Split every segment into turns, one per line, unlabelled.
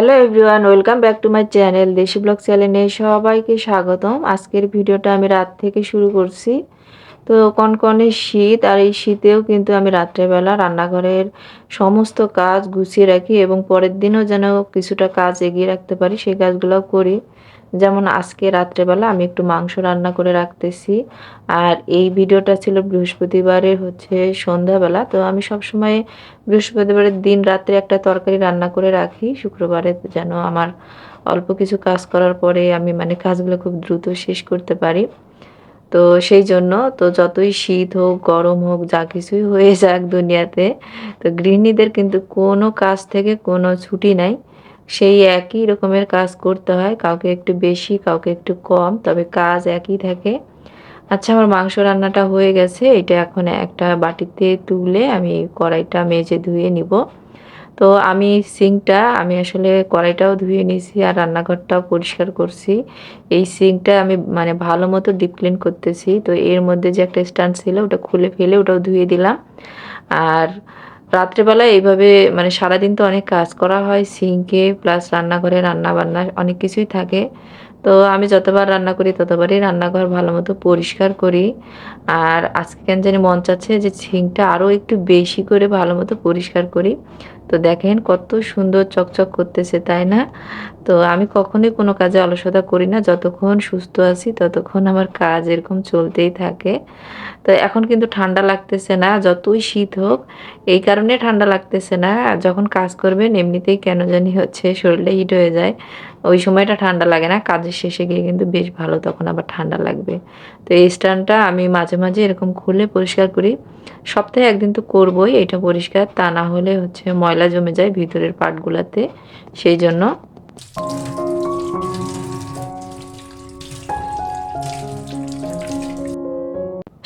Hello everyone, welcome back to my channel desi blog চ্যানেলে সবাইকে স্বাগতম। আজকের ভিডিওটা আমি রাত থেকে শুরু করছি। তো কনকনে শীত আর এই শীতেও কিন্তু আমি রাত্রেবেলা রান্নাঘরের সমস্ত কাজ গুছিয়ে রাখি এবং পরের দিনও যেন কিছুটা কাজ এগিয়ে রাখতে পারি, সেই কাজগুলোও করি। যেমন আজকে রাত্রেবেলা আমি একটু মাংস রান্না করে রাখতেছি। আর এই ভিডিওটা ছিল বৃহস্পতিবারের হচ্ছে সন্ধ্যাবেলা। তো আমি সবসময় বৃহস্পতিবারের দিন রাত্রে একটা তরকারি রান্না করে রাখি। শুক্রবারে যেন আমার অল্প কিছু কাজ করার পরে আমি মানে কাজগুলো খুব দ্রুত শেষ করতে পারি। তো সেই জন্য তো যতই শীত হোক, গরম হোক, যা কিছুই হয়ে যাক দুনিয়াতে, তো গৃহিণীদের কিন্তু কোনো কাজ থেকে কোনো ছুটি নাই। সেই একই রকমের কাজ করতে হয়, কাউকে একটু বেশি, কাউকে একটু কম, তবে কাজ একই থাকে। আচ্ছা আমার মাংস রান্নাটা হয়ে গেছে, এটা এখন একটা বাটিতে তুলে আমি কড়াইটা মেজে ধুয়ে নিব। তো আমি সিঙ্কটা, আমি আসলে কড়াইটাও ধুয়ে নিয়েছি আর রান্নাঘরটাও পরিষ্কার করছি। এই সিঙ্কটা আমি মানে ভালো মতো ডিপ ক্লিন করতেছি, তো এর মধ্যে যে একটা স্ট্যান্ড ছিল, ওটা খুলে ফেলে ওটাও ধুয়ে দিলাম। আর রাত্রেবেলা এইভাবে মানে সারাদিন তো অনেক কাজ করা হয়, সিঙ্কে প্লাস রান্নাঘরে রান্না বান্না অনেক কিছুই থাকে। তো আমি যতবার রান্না করি ততবারই রান্নাঘর ভালো মতো পরিষ্কার করি। আর আজকে কেন জানি মন চাচ্ছে যে সিঙ্কটা আরও একটু বেশি করে ভালো মতো পরিষ্কার করি। তো দেখেন কত সুন্দর চকচক করতেছে, তাই না? তো আমি কখনোই কোনো কাজে অলসতা করি না, যতক্ষণ সুস্থ আছি ততক্ষণ আমার কাজ এরকম চলতেই থাকে। তো এখন কিন্তু ঠান্ডা লাগতেছে না, যতই শীত হোক, এই কারণে ঠান্ডা লাগতেছে না। যখন কাজ করবেন, এমনিতেই কেন জানি হচ্ছে শরীরে হিট হয়ে যায়। ওই সময়টা ঠান্ডা লাগে না, কাজের শেষে গিয়ে কিন্তু বেশ ভালো, তখন আবার ঠান্ডা লাগবে। তো এই স্ট্যান্ডটা আমি মাঝে মাঝে এরকম খুলে পরিষ্কার করি। সপ্তাহে একদিন তো করবই, এটা পরিষ্কার, তা না হলে হচ্ছে ময়লা জমে যায় ভিতরের পার্টগুলোতে সেই জন্য।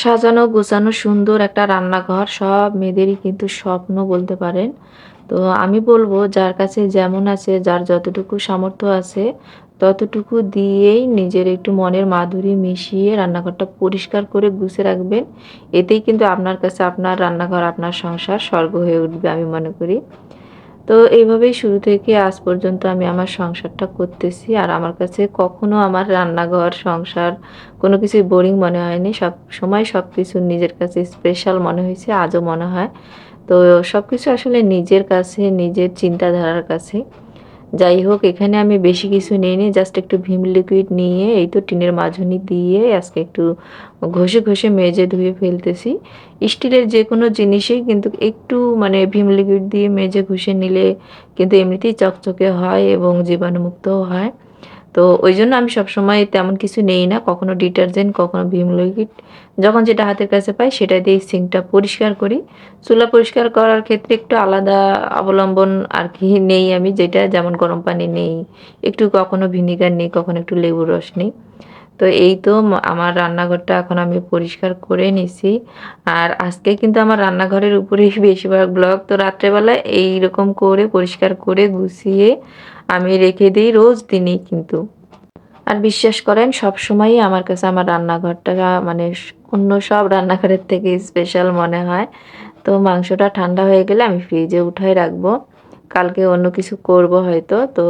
সাজানো, গোছানো সুন্দর একটা রান্নাঘর, সব মেয়েদেরই কিন্তু স্বপ্ন বলতে পারেন। তো আমি বলব, যার কাছে যেমন আছে, যার যতটুকু সামর্থ্য আছে, ততটুকু দিয়েই নিজের একটু মনের মাধুরী মিশিয়ে রান্নাঘরটা পরিষ্কার করে গুছে রাখবেন। এতেই কিন্তু আপনার কাছে আপনার রান্নাঘর, আপনার সংসার স্বর্গ হয়ে উঠবে আমি মনে করি। তো এইভাবেই শুরু থেকে আজ পর্যন্ত আমি আমার সংসারটা করতেছি। আর আমার কাছে কখনো আমার রান্নাঘর, সংসার কোনো কিছুই বোরিং মনে হয়নি। সব সময় সব কিছু নিজের কাছে স্পেশাল মনে হয়েছে, আজও মনে হয়। তো সব কিছু আসলে নিজের কাছে, নিজের চিন্তাধারার কাছে। যাই হোক, এখানে আমি বেশি কিছু নিইনি জাস্ট একটু ভীম লিকুইড নিয়ে, এই তো টিনের মাঝুনি দিয়ে আজকে একটু ঘষে ঘষে মেজে ধুয়ে ফেলতেছি। স্টিলের যে কোনো জিনিসেই কিন্তু একটু মানে ভীম লিকুইড দিয়ে মেজে ঘষে নিলে কিন্তু এমনিতেই চকচকে হয় এবং জীবাণুমুক্তও হয়। তো ওই জন্য আমি সবসময় তেমন কিছু নেই না, কখনো ডিটারজেন্ট, কখনো ভিম লিকুইড। যখন যেটা হাতের কাছে পাই সেটা দিয়ে সিঙ্কটা পরিষ্কার করি। চুলা পরিষ্কার করার ক্ষেত্রে একটু আলাদা অবলম্বন আর কি নেই আমি, যেটা যেমন গরম পানি নেই, একটু কখনো ভিনিগার নেই, কখনো একটু লেবুর রস নেই। তো এই তো আমার রান্নাঘরটা এখন আমি পরিষ্কার করে নিছি। আর আজকে কিন্তু আমার রান্নাঘরের উপরেই বেশিরভাগ ব্লগ তো রাত্রেবেলা এইরকম করে পরিষ্কার করে গুছিয়ে আমি রেখে দিই রোজ দিনই কিন্তু। আর বিশ্বাস করেন সব সময়ই আমার কাছে আমার রান্নাঘরটা মানে অন্য সব রান্নাঘরের থেকে স্পেশাল মনে হয়। তো মাংসটা ঠান্ডা হয়ে গেলে আমি ফ্রিজে উঠাই রাখব। কালকে অন্য কিছু করব হয়তো। তো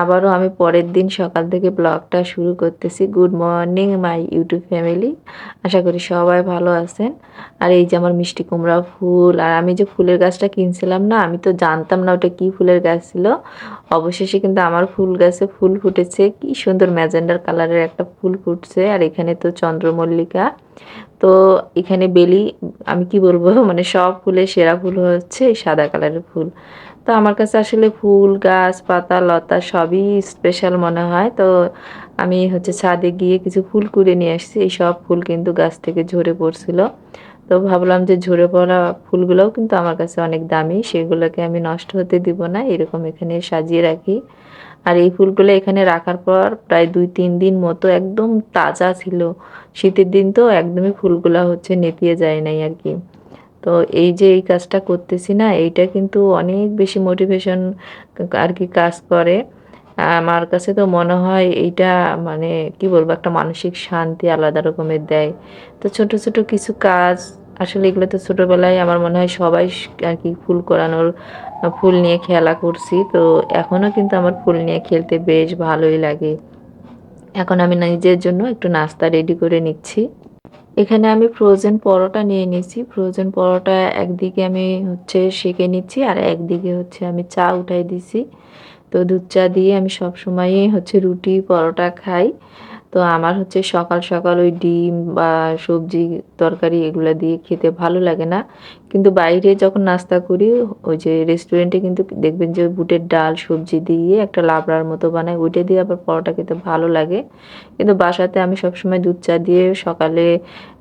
আবারও আমি পরের দিন সকাল থেকে ব্লগটা শুরু করতেছি। Good morning, my YouTube family. আশা করি সবাই ভালো আছেন। আর এই যে আমার মিষ্টি কুমড়া ফুল, আর আমি যে ফুলের গাছটা কিনছিলাম না, আমি তো জানতাম না ওটা কি ফুলের গাছ ছিল। অবশেষে কিন্তু আমার ফুল গাছে ফুল ফুটেছে। কি সুন্দর ম্যাজেন্ডার কালারের একটা ফুল ফুটছে। আর এখানে তো চন্দ্রমল্লিকা। তো এখানে বেলি, আমি কি বলব? মানে সব ফুলের সেরা ফুল হচ্ছে সাদা কালারের ফুল। তো আমার কাছে আসলে ফুল, গাছ, পাতা, লতা সবই স্পেশাল মনে হয়। তো আমি হচ্ছে ছাদে গিয়ে কিছু ফুল কুড়ে নিয়ে আসছি। এই সব ফুল কিন্তু গাছ থেকে ঝরে পড়ছিল। তো ভাবলাম যে ঝরে পড়া ফুলগুলোও কিন্তু আমার কাছে অনেক দামি। সেগুলোকে আমি নষ্ট হতে দিব না, এরকম এখানে সাজিয়ে রাখি। আর এই ফুলগুলো এখানে রাখার পর প্রায় দুই, তিন দিন মতো একদম তাজা ছিল। শীতের দিন তো একদমই ফুলগুলো হচ্ছে নেতিয়ে যায় নাই আর কি। তো এই যে এই কাজটা করতেছি না, এইটা কিন্তু অনেক বেশি মোটিভেশন আর কি কাজ করে। আমার কাছে তো মনে হয় এইটা মানে কি বলব, একটা মানসিক শান্তি আলাদা রকমের দেয়। তো ছোট ছোট কিছু কাজ, আসলে এগুলো তো ছোটোবেলায় আমার মনে হয় সবাই আর কি ফুল করানোর ফুল নিয়ে খেলা করছি। তো এখনও কিন্তু আমার ফুল নিয়ে খেলতে বেশ ভালোই লাগে। এখন আমি নিজের জন্য একটু নাস্তা রেডি করে নিচ্ছি। এখানে আমি ফ্রোজেন পরোটা নিয়ে নিয়েছি। ফ্রোজেন পরোটা একদিকে আমি হচ্ছে সেঁকে নিচ্ছি আর একদিকে হচ্ছে আমি চা উঠাই দিছি। তো দুধ চা দিয়ে আমি সবসময়ই হচ্ছে রুটি পরোটা খাই। তো আমার হচ্ছে সকাল সকাল ওই ডিম বা সবজি তরকারি এগুলো দিয়ে খেতে ভালো লাগে না। কিন্তু বাইরে যখন নাস্তা করি, ওই যে রেস্টুরেন্টে কিন্তু দেখবেন যে বুটের ডাল, সবজি দিয়ে একটা লাবড়ার মতো বানায় ওইটা দিয়ে আবার পরোটা খেতে ভালো লাগে। কিন্তু বাসাতে আমি সবসময় দুধ চা দিয়ে সকালে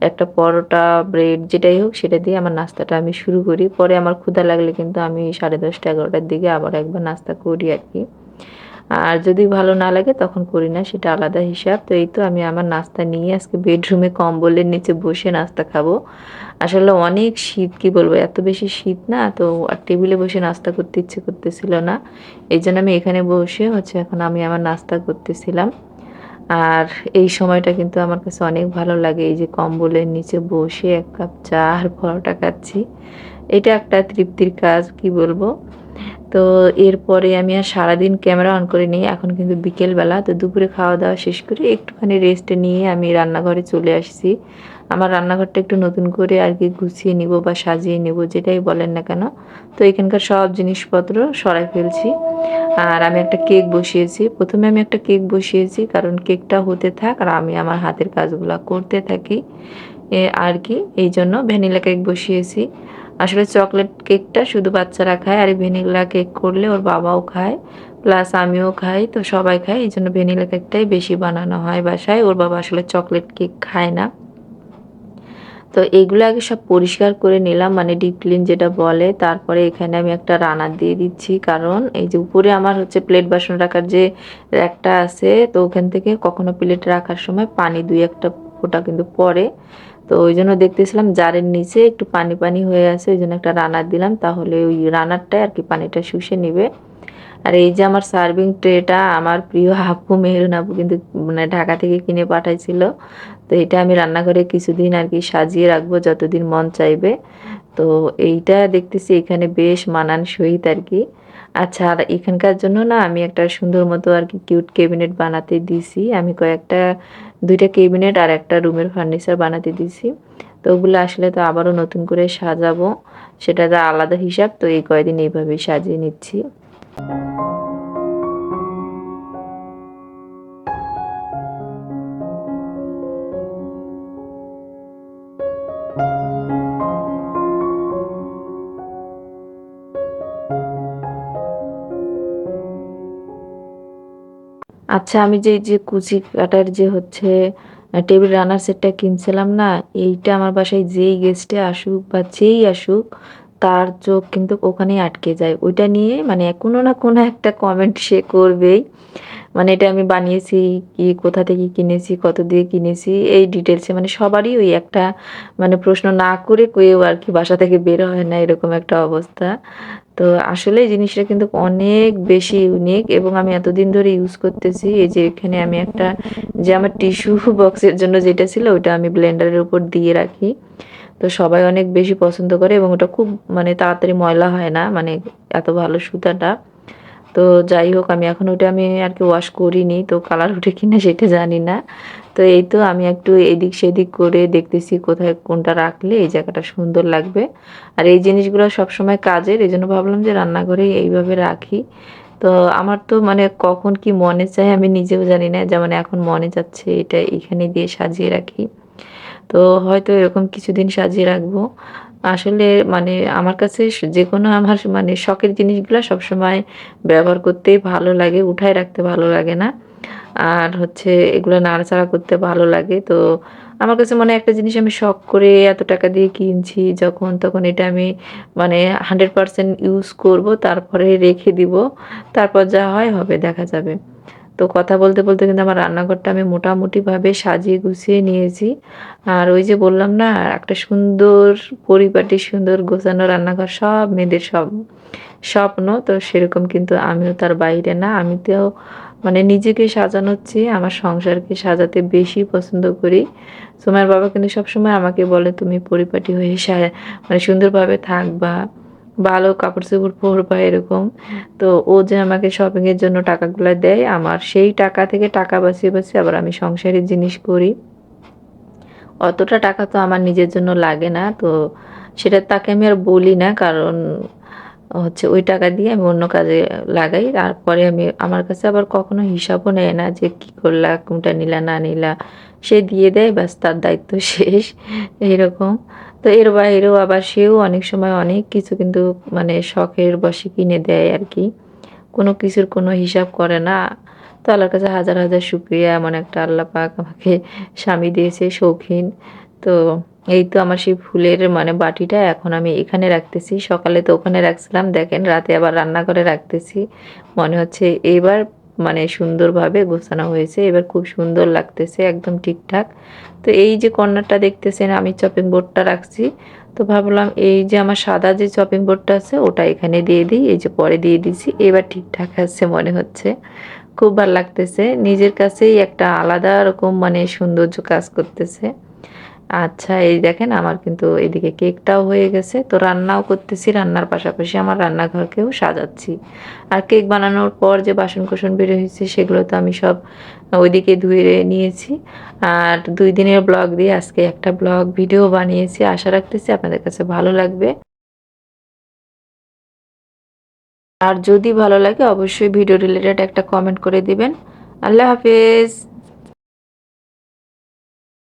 একটা পরোটা, ব্রেড যেটাই হোক সেটা দিয়ে আমার নাস্তাটা আমি শুরু করি। পরে আমার ক্ষুধা লাগলে কিন্তু আমি সাড়ে দশটা, এগারোটার দিকে আবার একবার নাস্তা করি আর কি। আর যদি ভালো না লাগে তখন করি না, সেটা আলাদা হিসাব। তো এই তো আমি আমার নাস্তা নিয়ে আজকে বেডরুমে কম্বলের নিচে বসে নাস্তা খাব। আসলে অনেক শীত, কি বলব, এত বেশি শীত না, তো আর টেবিলে বসে নাস্তা করতে ইচ্ছে করতেছিল না। এই জন্য আমি এখানে বসে হচ্ছে এখন আমি আমার নাস্তা করতেছিলাম। আর এই সময়টা কিন্তু আমার কাছে অনেক ভালো লাগে, এই যে কম্বলের নিচে বসে এক কাপ চা আর পরোটা খাচ্ছি। এটা একটা তৃপ্তির কাজ, কি বলব? তো এরপরে আমি আর সারাদিন ক্যামেরা অন করে নিই এখন কিন্তু বিকেলবেলা, তো দুপুরে খাওয়া দাওয়া শেষ করে একটুখানি রেস্ট নিয়ে আমি রান্নাঘরে চলে আসছি। আমার রান্নাঘরটা একটু নতুন করে আর কি গুছিয়ে নিব বা সাজিয়ে নিব, যেটাই বলেন না কেন। তো এখানকার সব জিনিসপত্র সরাই ফেলছি। আর আমি একটা কেক বসিয়েছি। প্রথমে আমি একটা কেক বসিয়েছি, কারণ কেকটা হতে থাক আর আমি আমার হাতের কাজগুলো করতে থাকি আর কি। এই জন্য ভ্যানিলা কেক বসিয়েছি। আসলে চকলেট কেকটা শুধু বাচ্চারা খায় আর ভ্যানিলা কেক করলে ওর বাবাও খায়, প্লাস আমিও খাই, তো সবাই খায়। এই জন্য ভ্যানিলা কেকটাই বেশি বানানো হয় বাসায়। ওর বাবা আসলে চকলেট কেক খায় না। তো এইগুলো আগে সব পরিষ্কার করে নিলাম মানে ডিপ ক্লিন যেটা বলে। তারপরে এখানে আমি একটা রানার দিয়ে দিচ্ছি, কারণ এই যে উপরে আমার হচ্ছে প্লেট বাসন রাখার যে র্যাকটা আছে, তো ওখান থেকে কখনো প্লেট রাখার সময় পানি দুই একটা ফোটা কিন্তু পরে তো ওই জন্য দেখতেছিলাম জারের নিচে একটু পানি পানি হয়ে আছে, ওই জন্য একটা রানার দিলাম। তাহলে ওই রানারটাই আর কি পানিটা শুষে নিবে। আর এই যে আমার সার্ভিং ট্রেটা আমার প্রিয় হাপু মেহরুন আপু কিন্তু মানে ঢাকা থেকে কিনে পাঠাইছিল। তো এটা আমি রান্নাঘরে কিছুদিন আর কি সাজিয়ে রাখব যতদিন মন চাইবে। তো এইটা দেখতেছি এখানে বেশ মানান সহিত আর কি। আচ্ছা আর এখানকার জন্য না আমি একটা সুন্দর মতো আর কি কিউট ক্যাবিনেট বানাতে দিছি। আমি কয়েকটা, দুইটা ক্যাবিনেট আর একটা রুমের ফার্নিচার বানাতে দিছি। তো ওগুলো আসলে তো আবারও নতুন করে সাজাবো। সেটা আলাদা হিসাব, তো এই কয়দিন এইভাবেই সাজিয়ে নিচ্ছি। আচ্ছা আমি যে যে কুচি কাটার যে হচ্ছে টেবিল রানার সেটটা কিনছিলাম না, এইটা আমার বাসায় যেই গেস্টে আসুক বা যেই আসুক, তার চোখ কিন্তু ওখানেই আটকে যায়। ওইটা নিয়ে মানে কোনো না কোনো একটা কমেন্ট সে করবেই। মানে এটা আমি বানিয়েছি, কি, কোথা থেকে কিনেছি, কত দিয়ে কিনেছি, এই ডিটেলসে মানে সবারই ওই একটা মানে প্রশ্ন না করে কেউ আর কি বাসা থেকে বের হয় না, এরকম একটা অবস্থা। তো আসলে জিনিসটা কিন্তু অনেক বেশি ইউনিক এবং আমি এতদিন ধরে ইউজ করতেছি। এই যে এখানে আমি একটা, যে আমার টিস্যু বক্সের জন্য যেটা ছিল, ওটা আমি ব্লেন্ডারের উপর দিয়ে রাখি। তো সবাই অনেক বেশি পছন্দ করে এবং ওটা খুব মানে তাড়াতাড়ি ময়লা হয় না মানে এত ভালো সুতাটা। তো যাই হোক, আমি এখন ওটা আমি আর কি ওয়াশ করিনি, তো কালার উঠে কিনা সেটা জানি না। তো এই তো আমি একটু এদিক সেদিক করে দেখতেছি কোথায় কোনটা রাখলে এই জায়গাটা সুন্দর লাগবে। আর এই জিনিসগুলো সবসময় কাজের, এই জন্য ভাবলাম যে রান্নাঘরে এইভাবে রাখি। তো আমার তো মানে কখন কি মনে চায় আমি নিজেও জানি না, যেমন এখন মনে যাচ্ছে এটা এখানে দিয়ে সাজিয়ে রাখি। তো হয়তো এরকম কিছুদিন সাজিয়ে রাখব। আসলে মানে আমার কাছে যে কোনো আমার মানে শখের জিনিসগুলো সবসময় ব্যবহার করতেই ভালো লাগে, উঠায় রাখতে ভালো লাগে না। আর হচ্ছে এগুলো নাড়াচাড়া করতে ভালো লাগে। তো আমার কাছে মনে একটা জিনিস আমি শখ করে এত টাকা দিয়ে কিনছি, যখন তখন এটা আমি মানে হান্ড্রেড পারসেন্ট ইউজ করব, তারপরে রেখে দিব, তারপর যা হয় হবে, দেখা যাবে। তো কথা বলতে বলতে কিন্তু আমার রান্নাঘরটা আমি মোটামুটিভাবে সাজিয়ে গুছিয়ে নিয়েছি। আর ওই যে বললাম না, একটা সুন্দর পরিপাটি, সুন্দর গোছানো রান্নাঘর, সব মেয়েদের সব স্বপ্ন। তো সেরকম কিন্তু আমিও তার বাইরে না। আমি তো মানে নিজেকে সাজানোর চেয়ে আমার সংসারকে সাজাতে বেশি পছন্দ করি। সোমার বাবা কিন্তু সবসময় আমাকে বলে, তুমি পরিপাটি হয়ে মানে সুন্দরভাবে থাকবা। ভালো কাপড় চোপড় পরবা এরকম। তো ও যে আমাকে শপিংয়ের জন্য টাকাগুলো দেয়, আমার সেই টাকা থেকে টাকা বাঁচিয়ে বাঁচিয়ে আবার আমি সংসারের জিনিস করি। অতটা টাকা তো আমার নিজের জন্য লাগে না, তো সেটা তাকে আমি আর বলি না, কারণ হচ্ছে ওই টাকা দিয়ে আমি অন্য কাজে লাগাই। তারপরে আমি, আমার কাছে আবার কখনো হিসাবও নেয় না যে কি করলা, কোনটা নিলা, না নিলা। সে দিয়ে দেয়, ব্যাস তার দায়িত্ব শেষ, এরকম। তো এর বাইরেও আবার সেও অনেক সময় অনেক কিছু কিন্তু মানে শখের বসে কিনে দেয় আর কি। কোনো কিছুর কোনো হিসাব করে না। তো আল্লাহর কাছে হাজার হাজার শুক্রিয়া, এমন একটা আল্লাহ পাক আমাকে স্বামী দিয়েছে, শৌখিন। তো এই তো আমার সেই ফুলের মানে বাটিটা এখন আমি এখানে রাখতেছি। সকালে তো ওখানে রাখছিলাম। দেখেন রাতে আবার রান্নাঘরে রাখতেছি। মনে হচ্ছে এবার মানে সুন্দরভাবে গোছানো হয়েছে। এবার খুব সুন্দর লাগতেছে, একদম ঠিকঠাক। তো এই যে কর্নারটা দেখতেছেন, আমি চপিং বোর্ডটা রাখছি। তো ভাবলাম এই যে আমার সাদা যে চপিং বোর্ডটা আছে, ওটা এখানে দিয়ে দিই, এই যে পরে দিয়ে দিছি। এবার ঠিকঠাক আছে মনে হচ্ছে। খুব ভালো লাগতেছে। নিজের কাছেই একটা আলাদা রকম মানে সৌন্দর্য কাজ করতেছে। আচ্ছা এই দেখেন আমার কিন্তু এদিকে কেকটাও হয়ে গেছে। তো রান্নাও করতেছি, রান্নার পাশাপাশি আমার রান্নাঘরকেও সাজাচ্ছি। আর কেক বানানোর পর যে বাসন কোসন বের হয়েছে, সেগুলো তো আমি সব ওইদিকে ধুয়ে নিয়েছি। আর দুই দিনের ব্লগ দিয়ে আজকে একটা ব্লগ ভিডিও বানিয়েছি। আশা রাখতেছি আপনাদের কাছে ভালো লাগবে। আর যদি ভালো লাগে, অবশ্যই ভিডিও রিলেটেড একটা কমেন্ট করে দিবেন। আল্লাহ হাফেজ।